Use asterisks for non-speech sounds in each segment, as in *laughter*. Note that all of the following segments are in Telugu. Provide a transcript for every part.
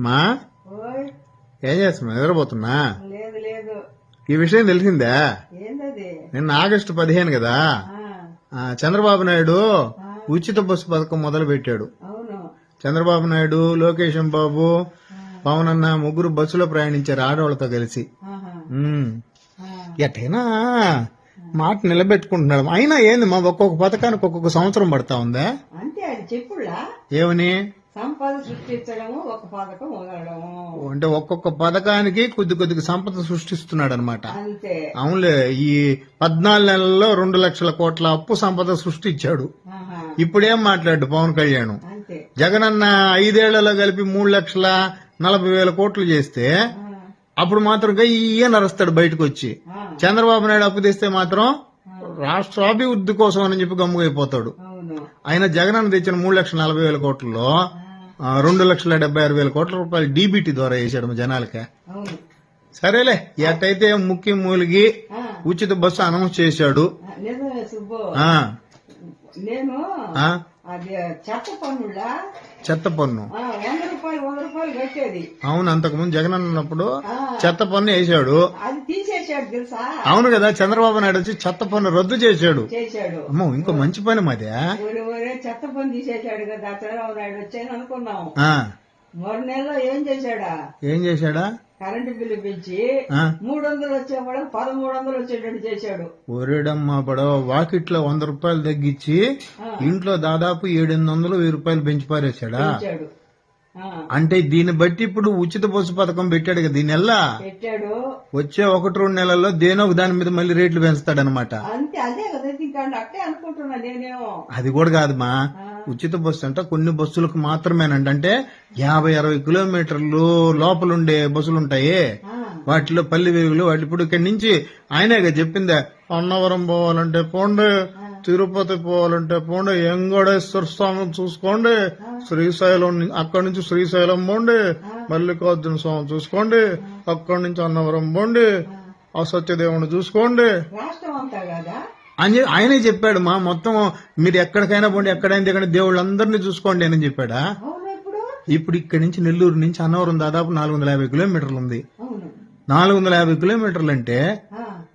మా? ఏం చేస్తున్నా నిద్రపోతున్నా? లేదు లేదు. ఈ విషయం తెలిసిందా? నిన్న ఆగస్టు పదిహేను కదా. చంద్రబాబు నాయుడు ఉచిత బస్సు పథకం మొదలు పెట్టాడు చంద్రబాబు నాయుడు లోకేశం బాబు పవన్ అన్న ముగ్గురు బస్సులో ప్రయాణించారు ఆడవాళ్ళతో కలిసి. ఎట్టైనా మాట నిలబెట్టుకుంటున్నాడు. అయినా ఏంది మా ఒక్కొక్క పథకానికి ఒక్కొక్క సంవత్సరం పడతా ఉందా? ఏమని? సంపద సృష్టించడము ఒక పథకం వదలడము అంటే ఒక్కొక్క పథకానికి కొద్ది కొద్దిగా సంపద సృష్టిస్తున్నాడు అనమాట అంతే. అవునులే ఈ పద్నాలుగు నెలల్లో రెండు లక్షల కోట్ల అప్పు సంపద సృష్టించాడు. ఇప్పుడేం మాట్లాడు పవన్ కళ్యాణ్? అంతే. జగనన్న ఐదేళ్ళలో కలిపి మూడు లక్షల నలభై వేల కోట్లు చేస్తే అప్పుడు మాత్రం ఈయన నరుస్తాడు బయటకు వచ్చి చంద్రబాబు నాయుడు అప్పు తెస్తే మాత్రం రాష్ట్రాభివృద్ధి కోసం అని చెప్పి గమ్ముగైపోతాడు. ఆయన జగనన్న తెచ్చిన మూడు లక్షల నలభై వేల కోట్లలో రెండు లక్షల డెబ్బై ఆరు వేల కోట్ల రూపాయలు డీబీటీ ద్వారా వేసాడు జనాలకి. సరేలే ఎట్టయితే ముఖ్య మూలిగి ఉచిత బస్సు అనౌన్స్ చేశాడు. నేను చెత్త చెత్త పన్ను. అవును అంతకుముందు జగన్ అన్నప్పుడు చెత్త పన్ను వేసాడు అవును కదా చంద్రబాబు నాయుడు వచ్చి చెత్త పన్ను రద్దు చేశాడు. అమ్మో ఇంకో మంచి పని మాదే. చెత్త పని తీసేశాడు కదా చంద్రబాబు నాయుడు వచ్చాయని అనుకున్నాం. ఆ, మరు నెలలో ఏం చేశాడా? ఏం చేశాడా? కరెంటు బిల్లు పెంచి మూడు వందలు వచ్చే వాళ్ళకి పదమూడు వందలు వచ్చేటట్టు చేశాడు. ఒరేడమ్మా పడవ వాకిట్లో వంద రూపాయలు తగ్గించి. ఇంట్లో దాదాపు ఏడెనిమిది వందలు వెయ్యి రూపాయలు పెంచి పారేశాడా? అంటే దీన్ని బట్టి ఇప్పుడు ఉచిత బస్సు పథకం పెట్టాడు కదా దీని ఎలా పెట్టాడు. వచ్చే ఒకటి రెండు నెలల్లో దేనో దాని మీద మళ్ళీ రేట్లు పెంచుతాడనమాట. అదే కూడా కాదు మా ఆ, ఉచిత బస్సు అంటే కొన్ని బస్సులకు మాత్రమేనంట అంటే యాభై అరవై కిలోమీటర్లు లోపలుండే బస్సులు ఉంటాయి వాటిలో పల్లి వెలుగులు వాటి ఇప్పుడు ఇక్కడి నుంచి ఆయనేగా చెప్పిందే. అన్నవరం పోవాలంటే పోండి తిరుపతి పోవాలంటే పోండి వెంకటేశ్వర స్వామిని చూసుకోండి శ్రీశైలం అక్కడి నుంచి శ్రీశైలం పోండి మల్లికార్జున స్వామి చూసుకోండి అక్కడి నుంచి అన్నవరం పోండి ఆ సత్యదేవుని చూసుకోండి. రాష్ట్రం అంతా కదా? అని ఆయనే చెప్పాడు మా మొత్తం మీరు ఎక్కడికైనా పోండి ఎక్కడైనా దిగండి దేవుళ్ళందరినీ చూసుకోండి అని చెప్పాడా? ఇప్పుడు? ఇక్కడి నుంచి నెల్లూరు నుంచి అన్నవరం దాదాపు నాలుగు వందల యాభై కిలోమీటర్లు ఉంది. నాలుగు వందల యాభై కిలోమీటర్లు అంటే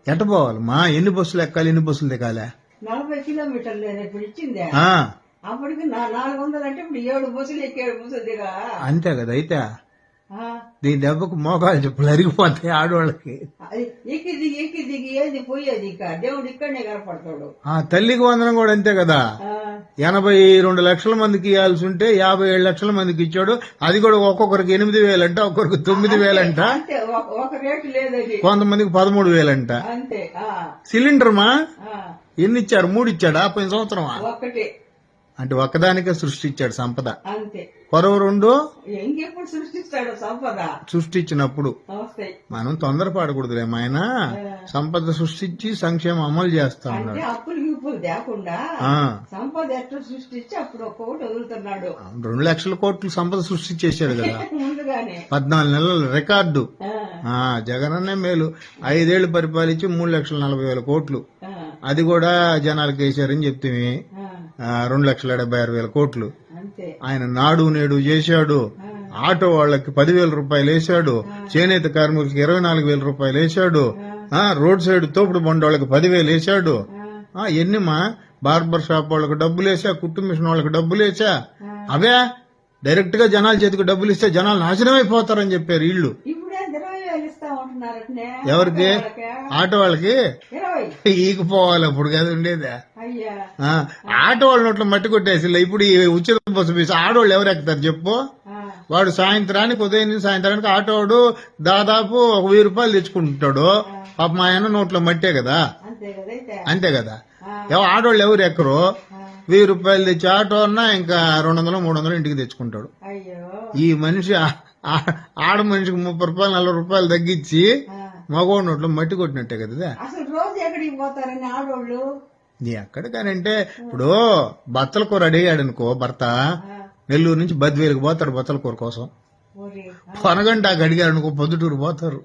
ఎట పోవాలి? మా ఎన్ని బస్సులు ఎక్కాలి ఎన్ని బస్సులు దిగాలి? నలభై కిలోమీటర్లు నేను ఇప్పుడు ఇచ్చిందే. ఆ, అప్పటికి నా- నాలుగు వందలు అంటే ఇప్పుడు ఏడు బస్సులు ఎక్కి ఏడు బస్సులు దిగా. అంతే కదా అయితే దీని దెబ్బకు మోకాలు చెప్పులు అరిగిపోతాయి ఆడవాళ్ళకి ఆ తల్లికి వందనం కూడా అంతే కదా? ఎనభై రెండు లక్షల మందికి ఇవ్వాల్సి ఉంటే యాభై ఏడు లక్షల మందికి ఇచ్చాడు. అది కూడా ఒక్కొక్కరికి ఎనిమిది వేలంట ఒక్కొక్కరికి తొమ్మిది వేలంట. కొంతమందికి పదమూడు వేలంట. సిలిండర్ మా? ఎన్ని ఇచ్చారు మూడు ఇచ్చాడా పోయిన సంవత్సరమా? అంటే ఒక్కదానికే సృష్టించాడు సంపద. కొరవ రెండు సృష్టిస్తాడు సంపద? సృష్టించినప్పుడు. మనం తొందరపడకూడదులే ఆయన సంపద సృష్టించి సంక్షేమం అమలు చేస్తా ఉన్నాడు సంపద ఎట్లా సృష్టించి అప్పుడు వదులుతున్నాడు. రెండు లక్షల కోట్లు సంపద సృష్టించేశాడు కదా. *laughs* పద్నాలుగు నెలల రికార్డు. ఆ. జగనన్నే మేలు. ఐదేళ్ళు పరిపాలించి మూడు లక్షల నలభై వేల కోట్లు. అది కూడా జనాలకు వేశారని చెప్తే. రెండు లక్షల డెబ్బై ఆరు వేల కోట్లు. ఆయన నాడు నేడు చేశాడు. ఆటో వాళ్ళకి పదివేల రూపాయలు వేశాడు. చేనేత కార్మికులకి ఇరవై నాలుగు వేల రూపాయలు వేశాడు. ఆ. రోడ్ సైడ్ తోపుడు బండి వాళ్ళకి పదివేలు వేశాడు. ఎన్నిమా బార్బర్ షాప్ వాళ్ళకి డబ్బులు వేసా కుట్టు మిషన్ వాళ్ళకి డబ్బులు వేసా అవే? డైరెక్ట్గా జనాల చేతికి డబ్బులు ఇస్తే జనాలు నాశనం అయిపోతారని చెప్పారు ఉంటున్నారటనే ఎవరికి? ఆటో వాళ్ళకి? ఈగిపోవాలి అప్పుడు కదా ఉండేదా. ఆటో వాళ్ళ నోట్లో మట్టి కొట్టేసి ఇప్పుడు ఈ ఉచిత బస్సు ఫీజు ఆడవాళ్ళు ఎవరు ఎక్కుతారు చెప్పు? వాడు సాయంత్రానికి ఉదయం సాయంత్రానికి ఆటోడు దాదాపు ఒక వెయ్యి రూపాయలు తెచ్చుకుంటాడు. పాప మా ఆయన నోట్లో మట్టే కదా. అంతే కదా ఆడవాళ్ళు ఎవరు ఎక్కరు? వెయ్యి రూపాయలు తెచ్చి ఆటో అన్నా ఇంకా రెండు వందలు మూడు వందలు ఇంటికి తెచ్చుకుంటాడు. ఈ మనిషి ఆడ మనిషికి ముప్పై రూపాయలు నలభై రూపాయలు తగ్గించి మగవాడి నోట్లో మట్టి కొట్టినట్టే కదా. అసలు రోజు ఎక్కడికి పోతారని నీ ఎక్కడికనంటే ఇప్పుడు బత్తల కూర అడిగాడు అనుకో భర్త నెల్లూరు నుంచి బద్వేలుకి పోతాడు బత్తల కూర కోసం. ఊరి పొనగంటాకు అడిగాడు అనుకో పొద్దుటూరు పోతారు.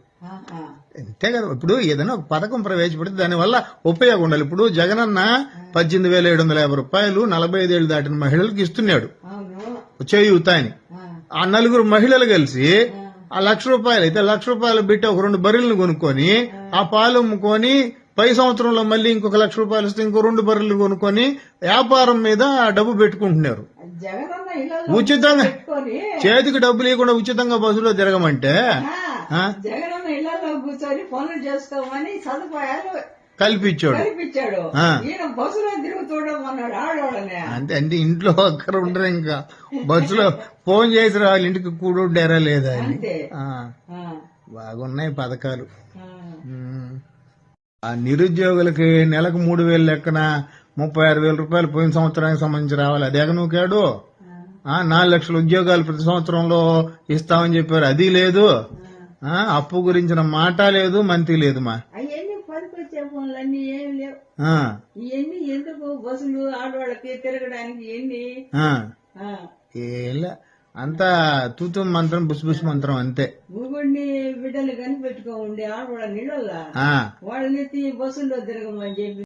అంతే కదా. ఇప్పుడు ఏదైనా ఒక పథకం ప్రవేశపెడితే దానివల్ల ఉపయోగం ఉండాలి. ఇప్పుడు జగనన్న పద్దెనిమిది వేల ఏడు వందల యాభై రూపాయలు నలభై ఐదేళ్ళు దాటిన మహిళలకు ఇస్తున్నాడు. చేయూత అని ఆ, ఆ నలుగురు మహిళలు కలిసి ఆ. లక్ష రూపాయలు అయితే లక్ష రూపాయలు పెట్టి ఒక రెండు బర్రెలను కొనుక్కొని ఆ పాలు అమ్ముకొని పై సంవత్సరంలో మళ్ళీ ఇంకొక లక్ష రూపాయలు ఇస్తే ఇంకో రెండు బర్రెలు కొనుక్కొని వ్యాపారం మీద డబ్బు పెట్టుకుంటున్నారు. ఉచితంగా చేతికి డబ్బులు ఇవ్వకుండా ఉచితంగా బస్సులో తిరగమంటే ఆ, ఆ? జగనన్న ఇళ్ళలో కూర్చొని పనులు చేసుకోమని సదుపాయాలు కల్పించాడు. ఆ. ఆడవాళ్ళనే. అంటే ఇంట్లో ఒక్కరు ఉండరు ఇంకా. బస్సులో ఫోన్ చేసి రావాలి ఇంటికి కూడుండారా లేదా అని. అంతే. ఆ, ఆ, బాగున్నాయి పథకాలు. ఆ. ఆ నిరుద్యోగులకి నెలకు మూడు వేలు లెక్కన ముప్పై ఆరు వేల రూపాయలు పోయిన సంవత్సరానికి సంబంధించి రావాలి. అదే నువ్వుకాడు ఆ. నాలుగు లక్షల ఉద్యోగాలు ప్రతి సంవత్సరంలో ఇస్తామని చెప్పారు. అది లేదు. ఆ. అప్పు గురించిన మాట లేదు మంతి లేదు మా. ఇవన్నీ ఎందుకు బస్సులు ఆడవాళ్ళకి తిరగడానికి ఎన్ని ఆ. ఆ, ఏలే అంతా తూతు మంత్రం బుస్ బుస్ మంత్రం అంతే. మొగుడిని బిడ్డలు కనిపెట్టుకో ఉండే ఆడవాళ్ళ నీళ్ళల్లా. ఆ. వాళ్ళని ఎత్తి బస్సుల్లో తిరగమని చెప్పి